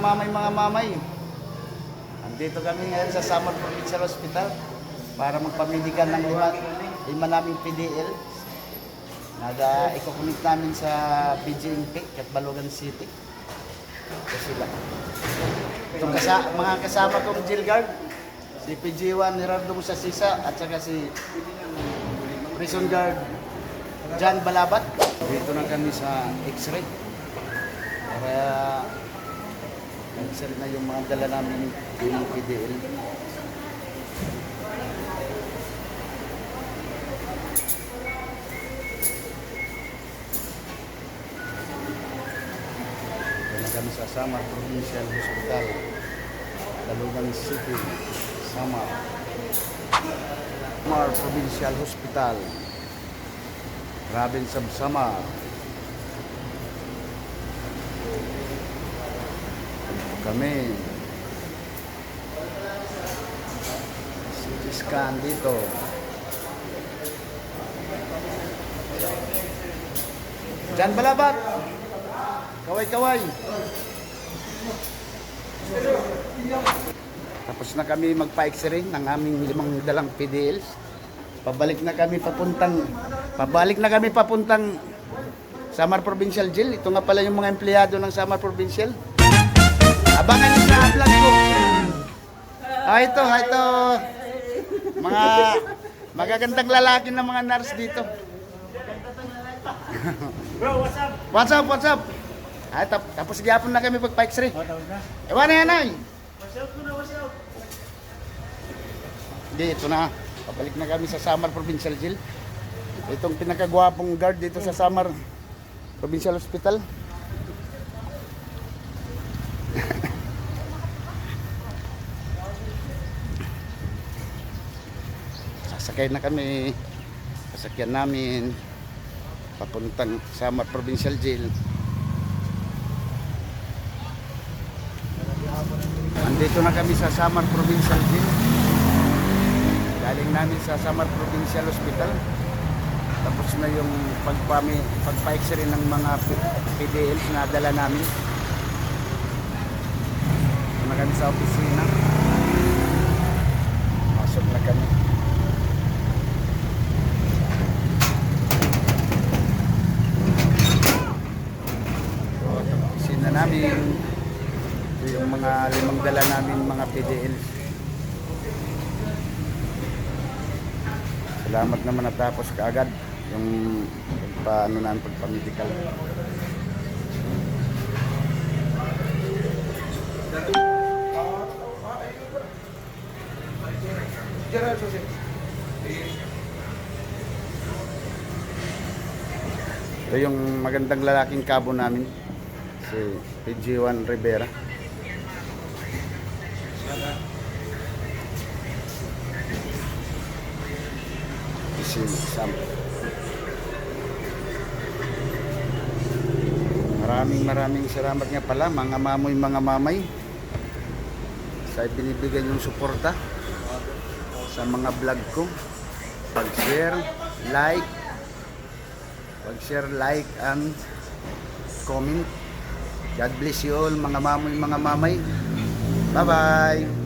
mamay, mga mamay. Andito kami ngayon sa Samar Provincial Hospital para magpamedical ng lima, lima naming PDL. Naga i-connect namin sa PGMP at Balogan City. Ito sila. Itong kasa, mga kasama kong jail guard, si PG1 Gerardo Musasisa at saka si prison guard John Balabat. Dito na kami sa X-ray. Para Nag-sell na yung mga dala namin yung PDL. Kami sa Samar Provincial Hospital. Talugan City, Samar. Samar Provincial Hospital. Province of Samar. Kami. CT scan dito. Diyan balabat. Kaway-kaway. Tapos na kami magpa-x-ray ng aming limang dalang PDLs. Pabalik na kami papuntang pabalik na kami papuntang Samar Provincial Jail. Ito nga pala yung mga empleyado ng Samar Provincial. Abangan niyo sa vlog ko. Ah, ito, ah, ito. Mga magagandang lalaki ng mga nurse dito. Bro, what's up? What's up, what's up? Ah, tap tapos gihapon na kami pag x-ray. Oh, tapos na. Ewan na yan ay. What's up na, what's up? Hindi, ito na. Pabalik na kami sa Samar Provincial Jail. Itong pinakagwapong guard dito sa Samar Provincial Hospital. Sasakay na kami. Sasakyan namin. Papuntang Samar Provincial Jail. Andito na kami sa Samar Provincial Jail. Galing namin sa Samar Provincial Hospital. Tapos na yung pagpami, pagpa-x-ray ng mga PDLs na dala namin. Na kami sa opisina. Pasok na kami. So, ito ang Ito yung mga limang dala namin mga PDLs. Salamat naman natapos kaagad yung paano na pagpamedical. Ito yung magandang lalaking kabo namin, si PG1 Rivera. si Sam. Maraming maraming salamat nga pala mga mamoy mga mamay sa binibigay yung suporta sa mga vlog ko. Pag-share, like, pag-share, like, and comment. God bless you all mga mamoy mga mamay. Bye-bye!